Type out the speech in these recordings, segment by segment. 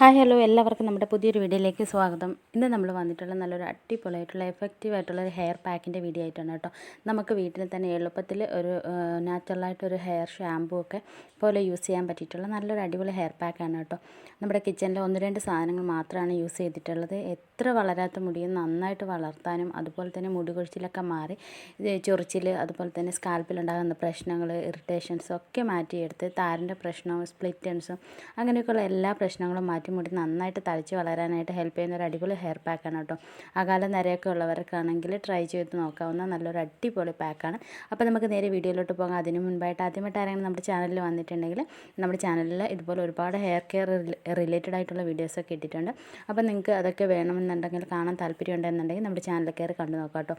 Hi hello. എല്ലാവർക്കും നമ്മുടെ പുതിയൊരു വീഡിയോയിലേക്ക് സ്വാഗതം. ഇന്ന് നമ്മൾ വന്നിട്ടുള്ള നല്ലൊരു അടിപൊളിയായിട്ടുള്ള എഫക്റ്റീവ് ആയിട്ടുള്ള ഒരു ഹെയർ പാക്കിന്റെ വീഡിയോ ആയിട്ടാണ് കേട്ടോ. നമുക്ക് വീട്ടിൽ തന്നെ എളുപ്പത്തിൽ ഒരു നാച്ചുറലായിട്ടൊരു ഹെയർ ഷാമ്പൂ ഒക്കെ പോലെ യൂസ് ചെയ്യാൻ പറ്റിയിട്ടുള്ള നല്ലൊരു അടിപൊളി ഹെയർ പാക്കാണ് കേട്ടോ. നമ്മുടെ കിച്ചണിൽ ഒന്ന് രണ്ട് സാധനങ്ങൾ മാത്രമാണ് യൂസ് ചെയ്തിട്ടുള്ളത്. എത്ര വളരാത്ത മുടിയും നന്നായിട്ട് വളർത്താനും അതുപോലെ തന്നെ മുടി കൊഴിച്ചിലൊക്കെ മാറി ചൊറിച്ചിൽ അതുപോലെ തന്നെ സ്കാൽപ്പിലുണ്ടാകുന്ന പ്രശ്നങ്ങൾ ഇറിറ്റേഷൻസും ഒക്കെ മാറ്റിയെടുത്ത് താരന്റെ പ്രശ്നവും സ്പ്ലിറ്റൻസും അങ്ങനെയൊക്കെയുള്ള എല്ലാ പ്രശ്നങ്ങളും മാറ്റി മുടി നന്നായിട്ട് തഴച്ച് വളരാനായിട്ട് ഹെൽപ്പ് ചെയ്യുന്ന ഒരു അടിപൊളി ഹെയർ പാക്കാണ് കേട്ടോ. അകാല നിരയൊക്കെ ഉള്ളവർക്കാണെങ്കിൽ ട്രൈ ചെയ്ത് നോക്കാവുന്ന നല്ലൊരു അടിപൊളി പാക്കാണ് അപ്പോൾ നമുക്ക് നേരെ വീഡിയോയിലോട്ട് പോകാം. അതിന് മുൻപായിട്ട് ആദ്യമായിട്ട് ആരെങ്കിലും നമ്മുടെ ചാനലിൽ വന്നിട്ടുണ്ടെങ്കിൽ നമ്മുടെ ചാനലിൽ ഇതുപോലെ ഒരുപാട് ഹെയർ കെയർ റിലേറ്റഡ് ആയിട്ടുള്ള വീഡിയോസൊക്കെ ഇട്ടിട്ടുണ്ട്. അപ്പോൾ നിങ്ങൾക്ക് അതൊക്കെ വേണമെന്നുണ്ടെങ്കിൽ കാണാൻ താല്പര്യം ഉണ്ടെന്നുണ്ടെങ്കിൽ നമ്മുടെ ചാനൽ കയറി കണ്ടു നോക്കാം കേട്ടോ.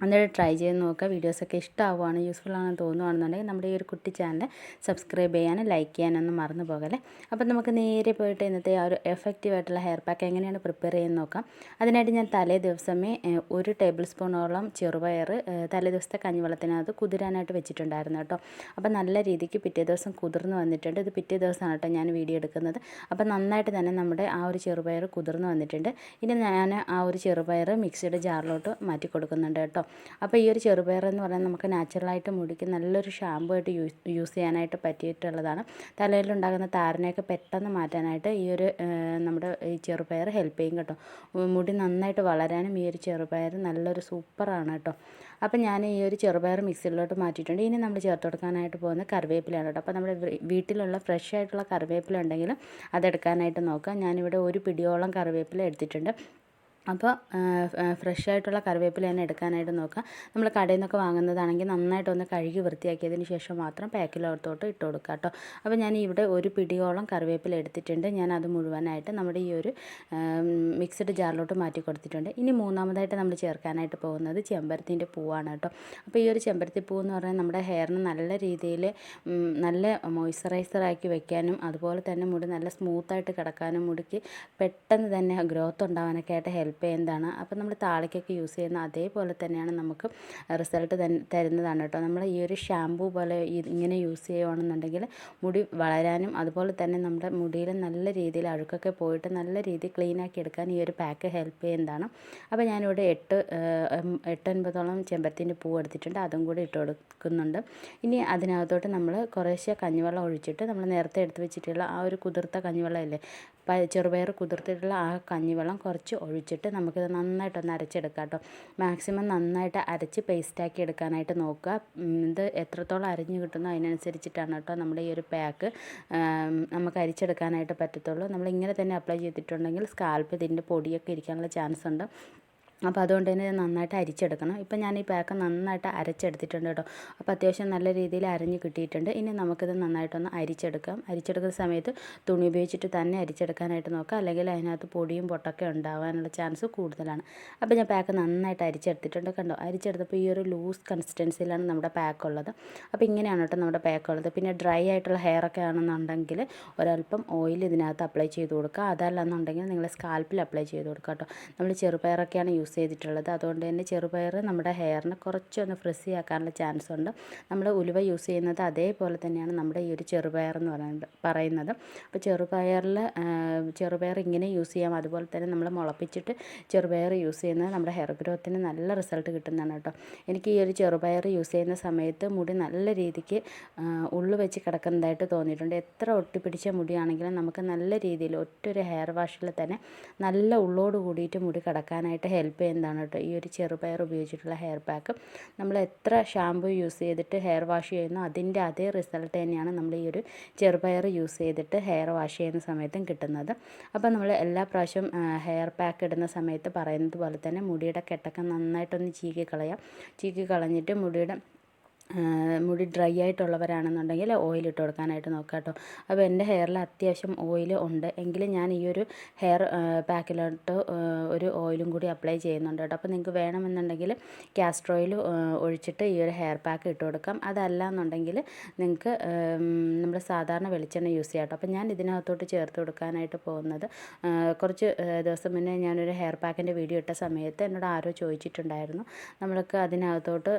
എന്നിട്ട് ട്രൈ ചെയ്ത് നോക്കുക. വീഡിയോസൊക്കെ ഇഷ്ടമാവുകയാണ് യൂസ്ഫുൾ ആണെന്ന് തോന്നുകയാണെന്നുണ്ടെങ്കിൽ നമ്മുടെ ഈ ഒരു കുട്ടി ചാനൽ സബ്സ്ക്രൈബ് ചെയ്യാനും ലൈക്ക് ചെയ്യാനൊന്നും മറന്നു പോകല്ലേ. അപ്പം നമുക്ക് നേരെ പോയിട്ട് ഇന്നത്തെ ആ ഒരു എഫക്റ്റീവ് ആയിട്ടുള്ള ഹെയർ പാക്ക് എങ്ങനെയാണ് പ്രിപ്പയർ ചെയ്യുന്നത് നോക്കാം. അതിനായിട്ട് ഞാൻ തലേ ദിവസമേ ഒരു ടേബിൾ സ്പൂണോളം ചെറുപയർ തലേ ദിവസത്തെ കഞ്ഞിവെള്ളത്തിനകത്ത് കുതിരാനായിട്ട് വെച്ചിട്ടുണ്ടായിരുന്നു കേട്ടോ. അപ്പം നല്ല രീതിക്ക് പിറ്റേ ദിവസം കുതിർന്ന് വന്നിട്ടുണ്ട്. ഇത് പിറ്റേ ദിവസമാണ് കേട്ടോ ഞാൻ വീഡിയോ എടുക്കുന്നത്. അപ്പം നന്നായിട്ട് തന്നെ നമ്മുടെ ആ ഒരു ചെറുപയർ കുതിർന്ന് വന്നിട്ടുണ്ട്. ഇനി ഞാൻ ആ ഒരു ചെറുപയർ മിക്സിയുടെ ജാറിലോട്ട് മാറ്റി കൊടുക്കുന്നുണ്ട് കേട്ടോ. അപ്പോൾ ഈ ഒരു ചെറുപയർ എന്ന് പറഞ്ഞാൽ നമുക്ക് നാച്ചുറലായിട്ട് മുടിക്ക് നല്ലൊരു ഷാമ്പു ആയിട്ട് യൂസ് യൂസ് ചെയ്യാനായിട്ട് പറ്റിയിട്ടുള്ളതാണ്. തലയിലുണ്ടാകുന്ന താരനെയൊക്കെ പെട്ടെന്ന് മാറ്റാനായിട്ട് ഈ ഒരു നമ്മുടെ ഈ ചെറുപയർ ഹെൽപ്പ് ചെയ്യും കേട്ടോ. മുടി നന്നായിട്ട് വളരാനും ഈ ഒരു ചെറുപയർ നല്ലൊരു സൂപ്പറാണ് കേട്ടോ. അപ്പം ഞാൻ ഈ ഒരു ചെറുപയർ മിക്സിയിലോട്ട് മാറ്റിയിട്ടുണ്ട്. ഇനി നമ്മൾ ചേർത്ത് കൊടുക്കാനായിട്ട് പോകുന്ന കറിവേപ്പിലാണ് കേട്ടോ. അപ്പോൾ നമ്മുടെ വീട്ടിലുള്ള ഫ്രഷ് ആയിട്ടുള്ള കറിവേപ്പില ഉണ്ടെങ്കിൽ അതെടുക്കാനായിട്ട് നോക്കാം ഞാനിവിടെ ഒരു പിടിയോളം കറിവേപ്പില എടുത്തിട്ടുണ്ട്. അപ്പോൾ ഫ്രഷ് ആയിട്ടുള്ള കറിവേപ്പില തന്നെ എടുക്കാനായിട്ട് നോക്കുക. നമ്മൾ കടയിൽ നിന്നൊക്കെ വാങ്ങുന്നതാണെങ്കിൽ നന്നായിട്ടൊന്ന് കഴുകി വൃത്തിയാക്കിയതിന് ശേഷം മാത്രം പാക്കിലോർത്തോട്ട് ഇട്ട് കൊടുക്കുക കേട്ടോ. അപ്പോൾ ഞാൻ ഇവിടെ ഒരു പിടിയോളം കറിവേപ്പില എടുത്തിട്ടുണ്ട്. ഞാൻ അത് മുഴുവനായിട്ട് നമ്മുടെ ഈ ഒരു മിക്സഡ് ജാറിലോട്ട് മാറ്റി കൊടുത്തിട്ടുണ്ട്. ഇനി മൂന്നാമതായിട്ട് നമ്മൾ ചേർക്കാനായിട്ട് പോകുന്നത് ചെമ്പരത്തിന്റെ പൂവാണ് കേട്ടോ. അപ്പോൾ ഈ ഒരു ചെമ്പരത്തി പൂ എന്ന് പറഞ്ഞാൽ നമ്മുടെ ഹെയറിന് നല്ല രീതിയിൽ നല്ല മോയ്സ്ചറൈസറാക്കി വെക്കാനും അതുപോലെ തന്നെ മുടി നല്ല സ്മൂത്തായിട്ട് കിടക്കാനും മുടിക്ക് പെട്ടെന്ന് തന്നെ ഗ്രോത്ത് ഉണ്ടാവാനൊക്കെ ആയിട്ട് ഹെൽപ്പ് ഹെൽപ്പ് ചെയ്യുന്നതാണ് അപ്പോൾ നമ്മൾ താളിക്കൊക്കെ യൂസ് ചെയ്യുന്ന അതേപോലെ തന്നെയാണ് നമുക്ക് റിസൾട്ട് തരുന്നതാണ് കേട്ടോ. നമ്മൾ ഈ ഒരു ഷാമ്പൂ പോലെ ഇങ്ങനെ യൂസ് ചെയ്യുകയാണെന്നുണ്ടെങ്കിൽ മുടി വളരാനും അതുപോലെ തന്നെ നമ്മുടെ മുടിയിൽ നല്ല രീതിയിൽ അഴുക്കൊക്കെ പോയിട്ട് നല്ല രീതിയിൽ ക്ലീനാക്കി എടുക്കാൻ ഈ ഒരു പാക്ക് ഹെൽപ്പ് ചെയ്യുന്നതാണ്. അപ്പോൾ ഞാനിവിടെ എട്ട് എട്ടൊൻപതോളം ചെമ്പരത്തിന്റെ പൂ എടുത്തിട്ടുണ്ട്. അതും കൂടി ഇട്ട് കൊടുക്കുന്നുണ്ട്. ഇനി അതിനകത്തോട്ട് നമ്മൾ കുറേശ്ശെ കഞ്ഞിവെള്ളം ഒഴിച്ചിട്ട് നമ്മൾ നേരത്തെ എടുത്ത് വെച്ചിട്ടുള്ള ആ ഒരു കുതിർത്ത കഞ്ഞിവെള്ളം ചെറുപയർ കുതിർത്തിട്ടുള്ള ആ കഞ്ഞിവെള്ളം കുറച്ച് ഒഴിച്ചിട്ട് നമുക്കിത് നന്നായിട്ടൊന്ന് അരച്ചെടുക്കാം കേട്ടോ. മാക്സിമം നന്നായിട്ട് അരച്ച് പേസ്റ്റാക്കി എടുക്കാനായിട്ട് നോക്കുക. ഇത് എത്രത്തോളം അരിഞ്ഞ് കിട്ടുന്നോ അതിനനുസരിച്ചിട്ടാണ് കേട്ടോ നമ്മുടെ ഈ ഒരു പാക്ക് നമുക്ക് അരിച്ചെടുക്കാനായിട്ട് പറ്റത്തുള്ളൂ. നമ്മൾ ഇങ്ങനെ തന്നെ അപ്ലൈ ചെയ്തിട്ടുണ്ടെങ്കിൽ സ്കാൽപ്പ് ഇതിന്റെ പൊടിയൊക്കെ ഇരിക്കാനുള്ള ചാൻസ് ഉണ്ട്. അപ്പോൾ അതുകൊണ്ട് തന്നെ നന്നായിട്ട് അരിച്ചെടുക്കണം. ഇപ്പം ഞാൻ ഈ പാക്ക് നന്നായിട്ട് അരച്ചെടുത്തിട്ടുണ്ട് കേട്ടോ. അപ്പോൾ അത്യാവശ്യം നല്ല രീതിയിൽ അരഞ്ഞ് കിട്ടിയിട്ടുണ്ട്. ഇനി നമുക്കിത് നന്നായിട്ടൊന്ന് അരിച്ചെടുക്കാം. അരിച്ചെടുക്കുന്ന സമയത്ത് തുണി ഉപയോഗിച്ചിട്ട് തന്നെ അരിച്ചെടുക്കാനായിട്ട് നോക്കാം. അല്ലെങ്കിൽ അതിനകത്ത് പൊടിയും പൊട്ടൊക്കെ ഉണ്ടാവാനുള്ള ചാൻസ് കൂടുതലാണ്. അപ്പോൾ ഞാൻ പാക്ക് നന്നായിട്ട് അരിച്ചെടുത്തിട്ടുണ്ട് കണ്ടോ. അരിച്ചെടുത്തപ്പോൾ ഈ ഒരു ലൂസ് കൺസിസ്റ്റൻസിയിലാണ് നമ്മുടെ പാക്ക് ഉള്ളത്. അപ്പോൾ ഇങ്ങനെയാണ് കേട്ടോ നമ്മുടെ പാക്ക് ഉള്ളത്. പിന്നെ ഡ്രൈ ആയിട്ടുള്ള ഹെയർ ഒക്കെ ആണെന്നുണ്ടെങ്കിൽ ഒരല്പം ഓയിൽ ഇതിനകത്ത് അപ്ലൈ ചെയ്ത് കൊടുക്കുക. അതല്ലെന്നുണ്ടെങ്കിൽ നിങ്ങൾ സ്കാൽപ്പിൽ അപ്ലൈ ചെയ്ത് കൊടുക്കുക കേട്ടോ. നമ്മൾ ചെറുപയറൊക്കെയാണ് യൂസ് ചെയ്തിട്ടുള്ളത്. അതുകൊണ്ട് തന്നെ ചെറുപയർ നമ്മുടെ ഹെയറിനെ കുറച്ചൊന്ന് ഫ്രിസി ആക്കാനുള്ള ചാൻസ് ഉണ്ട്. നമ്മൾ ഉലുവ യൂസ് ചെയ്യുന്നത് അതേപോലെ തന്നെയാണ് നമ്മുടെ ഈ ഒരു ചെറുപയർ എന്ന് പറയുന്നത് പറയുന്നത്. അപ്പോൾ ചെറുപയറിൽ ചെറുപയർ ഇങ്ങനെ യൂസ് ചെയ്യാം. അതുപോലെ തന്നെ നമ്മൾ മുളപ്പിച്ചിട്ട് ചെറുപയർ യൂസ് ചെയ്യുന്നത് നമ്മുടെ ഹെയർ ഗ്രോത്തിന് നല്ല റിസൾട്ട് കിട്ടുന്നതാണ് കേട്ടോ. എനിക്ക് ഈ ഒരു ചെറുപയർ യൂസ് ചെയ്യുന്ന സമയത്ത് മുടി നല്ല രീതിക്ക് ഉള്ളു വെച്ച് കിടക്കുന്നതായിട്ട് തോന്നിയിട്ടുണ്ട്. എത്ര ഒട്ടിപ്പിടിച്ച മുടിയാണെങ്കിലും നമുക്ക് നല്ല രീതിയിൽ ഒറ്റൊരു ഹെയർ വാഷിൽ തന്നെ നല്ല ഉള്ളോട് കൂടിയിട്ട് മുടി കിടക്കാനായിട്ട് ഹെൽപ്പ് ചെയ്യുന്നതാണ് കേട്ടോ ഈ ഒരു ചെറുപയർ ഉപയോഗിച്ചിട്ടുള്ള ഹെയർ പാക്ക് നമ്മൾ എത്ര ഷാമ്പു യൂസ് ചെയ്തിട്ട് ഹെയർ വാഷ് ചെയ്യുന്നു അതിന്റെ അതേ റിസൾട്ട് തന്നെയാണ് നമ്മൾ ഈ ഒരു ചെറുപയർ യൂസ് ചെയ്തിട്ട് ഹെയർ വാഷ് ചെയ്യുന്ന സമയത്തും കിട്ടുന്നത്. അപ്പോൾ നമ്മൾ എല്ലാ പ്രാവശ്യം ഹെയർ പാക്ക് ഇടുന്ന സമയത്ത് പറയുന്നത് പോലെ തന്നെ മുടിയുടെ കെട്ടൊക്കെ നന്നായിട്ടൊന്ന് ചീകി കളയാം ചീകി കളഞ്ഞിട്ട് മുടിയുടെ മുടി ഡ്രൈ ആയിട്ടുള്ളവരാണെന്നുണ്ടെങ്കിൽ ഓയിൽ ഇട്ട് കൊടുക്കാനായിട്ട് നോക്കുക കേട്ടോ. അപ്പോൾ എന്റെ ഹെയറിൽ അത്യാവശ്യം ഓയിൽ ഉണ്ട്. എങ്കിലും ഞാൻ ഈ ഒരു ഹെയർ പാക്കിലോട്ട് ഒരു ഓയിലും കൂടി അപ്ലൈ ചെയ്യുന്നുണ്ട് കേട്ടോ. അപ്പോൾ നിങ്ങൾക്ക് വേണമെന്നുണ്ടെങ്കിൽ കാസ്റ്റർ ഓയിൽ ഒഴിച്ചിട്ട് ഈ ഒരു ഹെയർ പാക്ക് ഇട്ട് കൊടുക്കാം. അതല്ല എന്നുണ്ടെങ്കിൽ നിങ്ങൾക്ക് നമ്മൾ സാധാരണ വെളിച്ചെണ്ണ യൂസ് ചെയ്യാം കേട്ടോ. അപ്പോൾ ഞാൻ ഇതിനകത്തോട്ട് ചേർത്ത് കൊടുക്കാനായിട്ട് പോകുന്നത് കുറച്ച് ദിവസം മുന്നേ ഞാനൊരു ഹെയർ പാക്കിന്റെ വീഡിയോ ഇട്ട സമയത്ത് എന്നോട് ആരോ ചോദിച്ചിട്ടുണ്ടായിരുന്നു. നമ്മൾക്ക് അതിനകത്തോട്ട്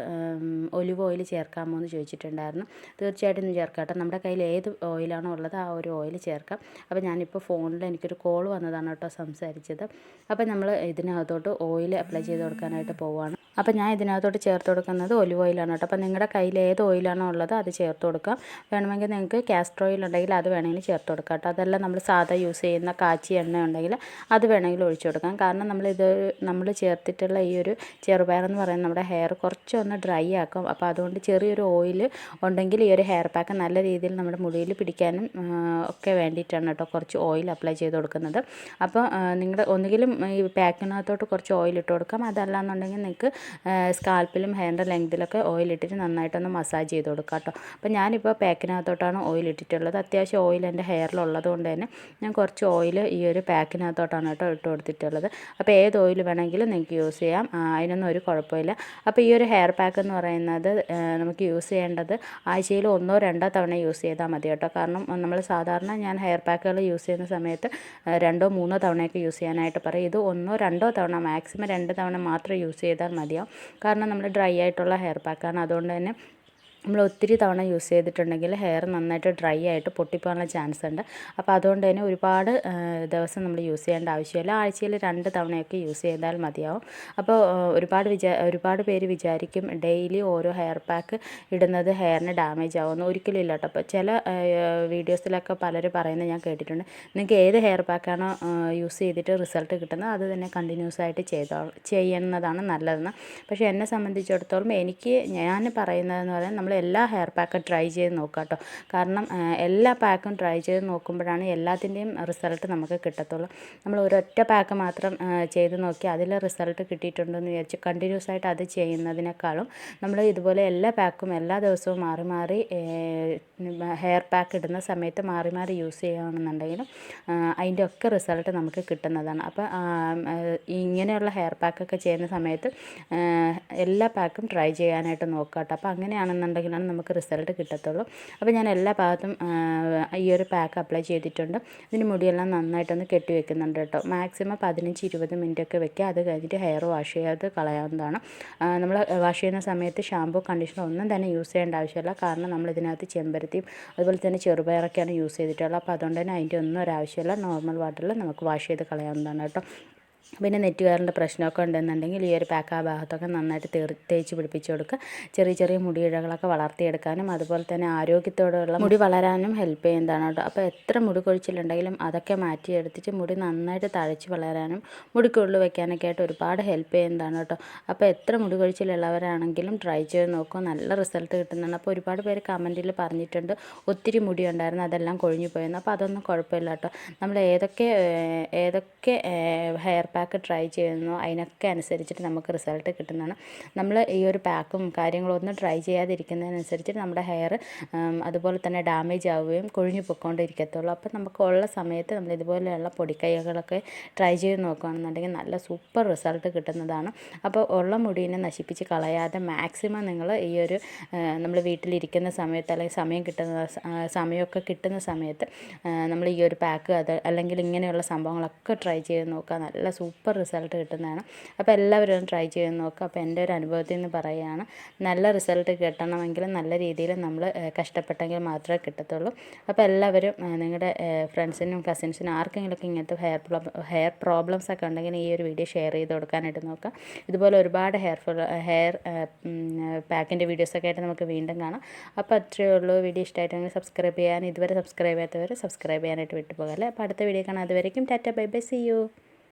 ഒലിവ് ഓയിൽ ചേർക്കാമോ എന്ന് ചോദിച്ചിട്ടുണ്ടായിരുന്നു. തീർച്ചയായിട്ടും ചേർക്കാം കേട്ടോ. നമ്മുടെ കയ്യിൽ ഏത് ഓയിലാണോ ഉള്ളത് ആ ഒരു ഓയിൽ ചേർക്കാം. അപ്പോൾ ഞാനിപ്പോൾ ഫോണിൽ എനിക്കൊരു കോൾ വന്നതാണ് കേട്ടോ സംസാരിച്ചത്. അപ്പോൾ നമ്മൾ ഇതിനകത്തോട്ട് ഓയിൽ അപ്ലൈ ചെയ്ത് കൊടുക്കാനായിട്ട് പോവുകയാണ് അപ്പോൾ ഞാൻ ഇതിനകത്തോട്ട് ചേർത്ത് കൊടുക്കുന്നത് ഒലിവ് ഓയിലാണ് കേട്ടോ. അപ്പോൾ നിങ്ങളുടെ കയ്യിൽ ഏത് ഓയിലാണോ ഉള്ളത് അത് ചേർത്ത് കൊടുക്കാം വേണമെങ്കിൽ നിങ്ങൾക്ക് കാസ്റ്റർ ഓയിൽ ഉണ്ടെങ്കിൽ അത് വേണമെങ്കിൽ ചേർത്ത് കൊടുക്കാം കേട്ടോ. അതെല്ലാം നമ്മൾ സാധാ യൂസ് ചെയ്യുന്ന കാച്ചി എണ്ണ ഉണ്ടെങ്കിൽ അത് വേണമെങ്കിൽ ഒഴിച്ചു കൊടുക്കാം. കാരണം നമ്മളിത് നമ്മൾ ചേർത്തിട്ടുള്ള ഈ ഒരു ചെറുപയർ എന്ന് പറയുന്നത് നമ്മുടെ ഹെയർ കുറച്ചൊന്ന് ഡ്രൈ ആക്കും. അപ്പോൾ അതുകൊണ്ട് ചെറിയൊരു ഓയിൽ ഉണ്ടെങ്കിൽ ഈ ഒരു ഹെയർ പാക്ക് നല്ല രീതിയിൽ നമ്മുടെ മുടിയിൽ പിടിക്കാനും ഒക്കെ വേണ്ടിയിട്ടാണ് കേട്ടോ കുറച്ച് ഓയിൽ അപ്ലൈ ചെയ്ത് കൊടുക്കുന്നത്. അപ്പോൾ നിങ്ങളുടെ ഒന്നുകിലും ഈ പാക്കിനകത്തോട്ട് കുറച്ച് ഓയിൽ ഇട്ട് കൊടുക്കാം. അതല്ലാന്നുണ്ടെങ്കിൽ നിങ്ങൾക്ക് സ്കാൽപ്പിലും ഹെയറിന്റെ ലെങ്തിലൊക്കെ ഓയിൽ ഇട്ടിട്ട് നന്നായിട്ടൊന്ന് മസാജ് ചെയ്ത് കൊടുക്കാം കേട്ടോ അപ്പോൾ ഞാനിപ്പോൾ പാക്കിനകത്തോട്ടാണ് ഓയിൽ ഇട്ടിട്ടുള്ളത്. അത്യാവശ്യം ഓയിൽ എന്റെ ഹെയറിലുള്ളത് കൊണ്ട് തന്നെ ഞാൻ കുറച്ച് ഓയിൽ ഈ ഒരു പാക്കിനകത്തോട്ടാണ് കേട്ടോ ഇട്ട് കൊടുത്തിട്ടുള്ളത്. അപ്പോൾ ഏത് ഓയിൽ വേണമെങ്കിലും നിങ്ങൾക്ക് യൂസ് ചെയ്യാം. അതിനൊന്നും ഒരു കുഴപ്പമില്ല. അപ്പോൾ ഈ ഒരു ഹെയർ പാക്ക് എന്ന് പറയുന്നത് നമുക്ക് യൂസ് ചെയ്യേണ്ടത് ആഴ്ചയിൽ ഒന്നോ രണ്ടോ തവണ യൂസ് ചെയ്താൽ മതി കേട്ടോ കാരണം നമ്മൾ സാധാരണ ഞാൻ ഹെയർ പാക്കുകൾ യൂസ് ചെയ്യുന്ന സമയത്ത് രണ്ടോ മൂന്നോ തവണയൊക്കെ യൂസ് ചെയ്യാനായിട്ട് പറയും. ഇത് ഒന്നോ രണ്ടോ തവണ മാക്സിമം രണ്ട് തവണ മാത്രം യൂസ് ചെയ്താൽ മതിയാവും കാരണം നമ്മുടെ ഡ്രൈ ആയിട്ടുള്ള ഹെയർ പാക്കാണ്. അതുകൊണ്ട് തന്നെ നമ്മൾ ഒത്തിരി തവണ യൂസ് ചെയ്തിട്ടുണ്ടെങ്കിൽ ഹെയർ നന്നായിട്ട് ഡ്രൈ ആയിട്ട് പൊട്ടിപ്പോകാനുള്ള ചാൻസ് ഉണ്ട്. അപ്പോൾ അതുകൊണ്ട് തന്നെ ഒരുപാട് ദിവസം നമ്മൾ യൂസ് ചെയ്യേണ്ട ആവശ്യമില്ല. ആഴ്ചയിൽ രണ്ട് തവണയൊക്കെ യൂസ് ചെയ്താൽ മതിയാവും. അപ്പോൾ ഒരുപാട് വിചാ ഒരുപാട് പേര് വിചാരിക്കും ഡെയിലി ഓരോ ഹെയർ പാക്ക് ഇടുന്നത് ഹെയറിന് ഡാമേജ് ആവുമെന്ന്. ഒരിക്കലും ഇല്ല കേട്ടോ. അപ്പോൾ ചില വീഡിയോസിലൊക്കെ പലരും പറയുന്നത് ഞാൻ കേട്ടിട്ടുണ്ട്. നിങ്ങൾക്ക് ഏത് ഹെയർ പാക്കാണോ യൂസ് ചെയ്തിട്ട് റിസൾട്ട് കിട്ടുന്നത് അത് തന്നെ കണ്ടിന്യൂസ് ആയിട്ട് ചെയ്തോ ചെയ്യുന്നതാണ് നല്ലതെന്ന്. പക്ഷേ എന്നെ സംബന്ധിച്ചിടത്തോളം എനിക്ക് ഞാൻ പറയുന്നതെന്ന് പറയാൻ നമ്മൾ എല്ലാ ഹെയർ പാക്കും ട്രൈ ചെയ്ത് നോക്കുക കേട്ടോ കാരണം എല്ലാ പാക്കും ട്രൈ ചെയ്ത് നോക്കുമ്പോഴാണ് എല്ലാത്തിന്റെയും റിസൾട്ട് നമുക്ക് കിട്ടത്തുള്ളൂ. നമ്മൾ ഒരൊറ്റ പാക്ക് മാത്രം ചെയ്ത് നോക്കി അതിൽ റിസൾട്ട് കിട്ടിയിട്ടുണ്ടെന്ന് വിചാരിച്ച് കണ്ടിന്യൂസ് ആയിട്ട് അത് ചെയ്യുന്നതിനേക്കാളും നമ്മൾ ഇതുപോലെ എല്ലാ പാക്കും എല്ലാ ദിവസവും മാറി മാറി ഹെയർ പാക്ക് ഇടുന്ന സമയത്ത് മാറി മാറി യൂസ് ചെയ്യുകയാണെന്നുണ്ടെങ്കിലും അതിന്റെ ഒക്കെ റിസൾട്ട് നമുക്ക് കിട്ടുന്നതാണ്. അപ്പോൾ ഇങ്ങനെയുള്ള ഹെയർ പാക്കൊക്കെ ചെയ്യുന്ന സമയത്ത് എല്ലാ പാക്കും ട്രൈ ചെയ്യാനായിട്ട് നോക്കാം കേട്ടോ അപ്പോൾ അങ്ങനെയാണെന്നുണ്ടെങ്കിലാണ് നമുക്ക് റിസൾട്ട് കിട്ടത്തുള്ളൂ. അപ്പോൾ ഞാൻ എല്ലാ ഭാഗത്തും ഈ ഒരു പാക്ക് അപ്ലൈ ചെയ്തിട്ടുണ്ട്. ഇതിന് മുടിയെല്ലാം നന്നായിട്ടൊന്ന് കെട്ടി വെക്കുന്നുണ്ട് കേട്ടോ. മാക്സിമം പതിനഞ്ച് ഇരുപത് മിനിറ്റ് ഒക്കെ വെക്കുക. അത് കഴിഞ്ഞിട്ട് ഹെയർ വാഷ് ചെയ്യാതെ കളയാവുന്നതാണ്. നമ്മൾ വാഷ് ചെയ്യുന്ന സമയത്ത് ഷാമ്പൂ കണ്ടീഷണർ ഒന്നും തന്നെ യൂസ് ചെയ്യേണ്ട ആവശ്യമില്ല. കാരണം നമ്മൾ ഇതിനകത്ത് ചെമ്പരത്തിയും അതുപോലെ തന്നെ ചെറുപയറൊക്കെയാണ് യൂസ് ചെയ്തിട്ടുള്ളത്. അപ്പോൾ അതുകൊണ്ട് തന്നെ അതിന്റെ ഒന്നും ഒരാവശ്യമില്ല നോർമൽ വാട്ടറിൽ നമുക്ക് വാഷ് ചെയ്ത് കളയാവുന്നതാണ് കേട്ടോ. പിന്നെ നെറ്റുകാരന്റെ പ്രശ്നമൊക്കെ ഉണ്ടെന്നുണ്ടെങ്കിൽ ഈ ഒരു പാക്ക് ആ ഭാഗത്തൊക്കെ നന്നായിട്ട് തീർ തേച്ച് പിടിപ്പിച്ച് കൊടുക്കുക. ചെറിയ ചെറിയ മുടിയിഴകളൊക്കെ വളർത്തിയെടുക്കാനും അതുപോലെ തന്നെ ആരോഗ്യത്തോടെയുള്ള മുടി വളരാനും ഹെൽപ്പ് ചെയ്യുന്നതാണ് കേട്ടോ. അപ്പോൾ എത്ര മുടി കൊഴിച്ചിലുണ്ടെങ്കിലും അതൊക്കെ മാറ്റിയെടുത്തിട്ട് മുടി നന്നായിട്ട് തഴച്ച് വളരാനും മുടിക്കുള്ളിൽ വെക്കാനൊക്കെ ആയിട്ട് ഒരുപാട് ഹെൽപ്പ് ചെയ്യുന്നതാണ് കേട്ടോ. അപ്പോൾ എത്ര മുടി കൊഴിച്ചിലുള്ളവരാണെങ്കിലും ട്രൈ ചെയ്ത് നോക്കുക നല്ല റിസൾട്ട് കിട്ടുന്നതാണ്. അപ്പോൾ ഒരുപാട് പേര് കമന്റിൽ പറഞ്ഞിട്ടുണ്ട്. ഒത്തിരി മുടി ഉണ്ടായിരുന്നു അതെല്ലാം കൊഴിഞ്ഞു പോയെന്ന്. അപ്പോൾ അതൊന്നും കുഴപ്പമില്ല കേട്ടോ. നമ്മൾ ഏതൊക്കെ ഏതൊക്കെ ഹെയർ പാക്ക് ട്രൈ ചെയ്യുന്നു. അതിനൊക്കെ അനുസരിച്ചിട്ട് നമുക്ക് റിസൾട്ട് കിട്ടുന്നതാണ്. നമ്മൾ ഈ ഒരു പാക്കും കാര്യങ്ങളും ഒന്നും ട്രൈ ചെയ്യാതിരിക്കുന്നതിനനുസരിച്ചിട്ട് നമ്മുടെ ഹെയർ അതുപോലെ തന്നെ ഡാമേജ് ആവുകയും കൊഴിഞ്ഞു പൊയ്ക്കൊണ്ടിരിക്കത്തുള്ളൂ. അപ്പോൾ നമുക്ക് ഉള്ള സമയത്ത് നമ്മൾ ഇതുപോലെയുള്ള പൊടിക്കൈകളൊക്കെ ട്രൈ ചെയ്ത് നോക്കുകയാണെന്നുണ്ടെങ്കിൽ നല്ല സൂപ്പർ റിസൾട്ട് കിട്ടുന്നതാണ്. അപ്പോൾ ഉള്ള മുടീനെ നശിപ്പിച്ച് കളയാതെ മാക്സിമം നിങ്ങൾ ഈ ഒരു നമ്മൾ വീട്ടിലിരിക്കുന്ന സമയത്ത് അല്ലെങ്കിൽ സമയം കിട്ടുന്ന സമയമൊക്കെ കിട്ടുന്ന സമയത്ത് നമ്മൾ ഈ ഒരു പാക്ക് അത് അല്ലെങ്കിൽ ഇങ്ങനെയുള്ള സംഭവങ്ങളൊക്കെ ട്രൈ ചെയ്ത് നോക്കുക. നല്ല സൂപ്പർ റിസൾട്ട് കിട്ടുന്നതാണ്. അപ്പോൾ എല്ലാവരും ട്രൈ ചെയ്ത് നോക്കുക അപ്പോൾ എന്റെ ഒരു അനുഭവത്തിൽ നിന്ന് പറയുകയാണ് നല്ല റിസൾട്ട് കിട്ടണമെങ്കിൽ നല്ല രീതിയിൽ നമ്മൾ കഷ്ടപ്പെട്ടെങ്കിൽ മാത്രമേ കിട്ടത്തുള്ളൂ. അപ്പോൾ എല്ലാവരും നിങ്ങളുടെ ഫ്രണ്ട്സിനും കസിൻസിനും ആർക്കെങ്കിലുമൊക്കെ ഇങ്ങനത്തെ ഹെയർ ഹെയർ പ്രോബ്ലംസ് ഒക്കെ ഉണ്ടെങ്കിൽ ഈ ഒരു വീഡിയോ ഷെയർ ചെയ്ത് കൊടുക്കാനായിട്ട് നോക്കുക ഇതുപോലെ ഒരുപാട് ഹെയർ ഹെയർ പാക്കിന്റെ വീഡിയോസൊക്കെ ആയിട്ട് നമുക്ക് വീണ്ടും കാണാം. അപ്പോൾ അത്രയേ ഉള്ളൂ. വീഡിയോ ഇഷ്ടമായിട്ടെങ്കിൽ സബ്സ്ക്രൈബ് ചെയ്യാൻ ഇതുവരെ സബ്സ്ക്രൈബ് ചെയ്യാത്തവർ സബ്സ്ക്രൈബ് ചെയ്യാനായിട്ട് വിട്ടുപോകല്ലേ? അപ്പോൾ അടുത്ത വീഡിയോ കാണാം. അതുവരേക്കും tata bye bye see you.